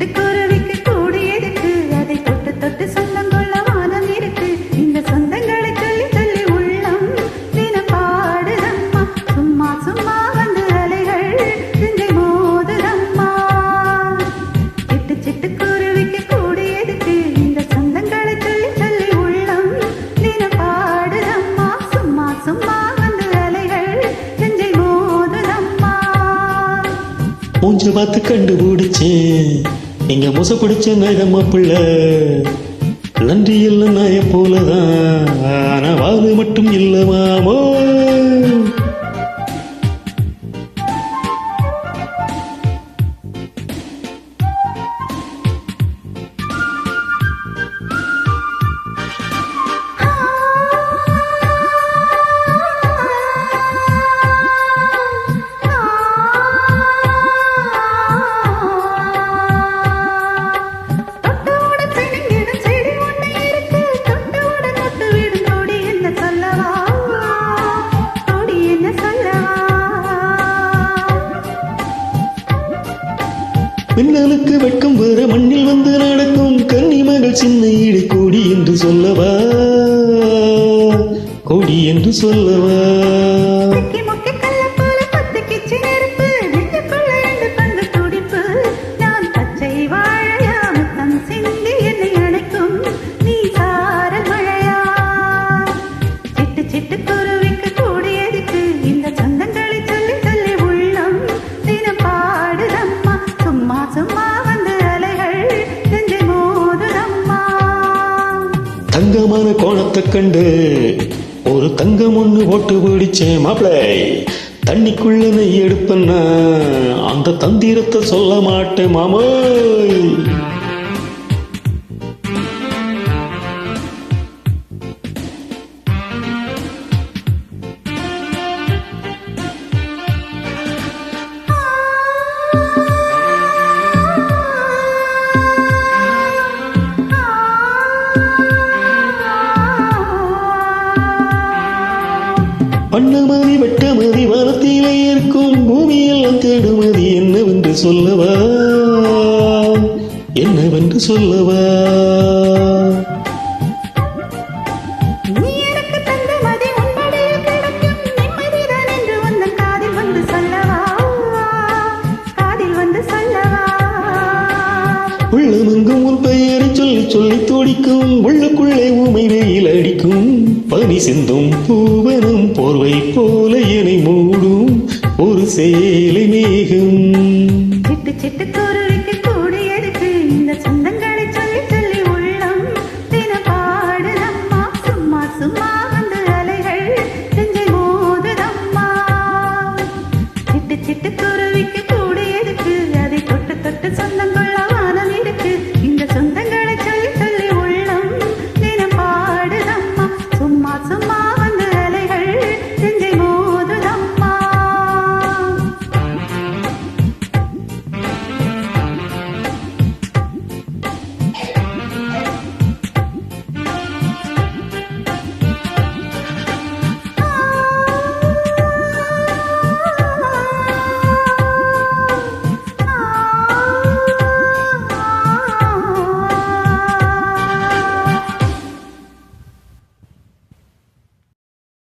கேட்டு குருவிக்கு கூடி எடுத்து அதை தொட்டு தொட்டு சொந்தம் கொள்ள வானம் இருக்கு. இந்த சொந்தங்களை சொல்லி சொல்லி உள்ளம் தின பாடுதம்மா சும்மா சும்மா வந்து அலைகள் செஞ்சு மோதுதம்மா. சிட்டு சிட்டு குருவிக்கு கூடி எடுத்து இந்த சொந்தங்களை சொல்லி சொல்லி உள்ளம் தின பாடுதம்மா சும்மா சும்மா பார்த்து கண்டுபிடிச்சேன். எங்க மோச பிடிச்ச நகம பிள்ளை நன்றி இல்லை நாய போலதான். ஆனா வாது மட்டும் இல்ல மாமோ. மின்னலுக்கு வெட்கம் வர மண்ணில் வந்து நடக்கும் கன்னி மகள் சின்ன ஈடு கோடி என்று சொல்லவா? கோடி என்று சொல்லவா? தங்கமான கோணத்தை கண்டு ஒரு தங்கம் ஒண்ணு போட்டு பிடிச்சேன் மாப்பிள்ளை தண்ணிக்குள்ள நெய் எடுப்பேன்னா அந்த தந்திரத்தை சொல்ல மாட்டேன் மாமோய். வண்ணமதி வெட்டமதி வனத்திலே இருக்கும் பூமியெல்லாம் தேடுமதி என்னவென்று சொல்லவா? என்னவென்று சொல்லவா? உள்ளமெங்கும் உன் பெயரை சொல்லி சொல்லி துடிக்கும் உள்ளுக்குள்ளே உமை வெயில் அடிக்கும். பனி சிந்தும் பூவனும் போர்வை போல என்னை மூடும். ஒரு சேலை மேகம். சிட்டு சிட்டு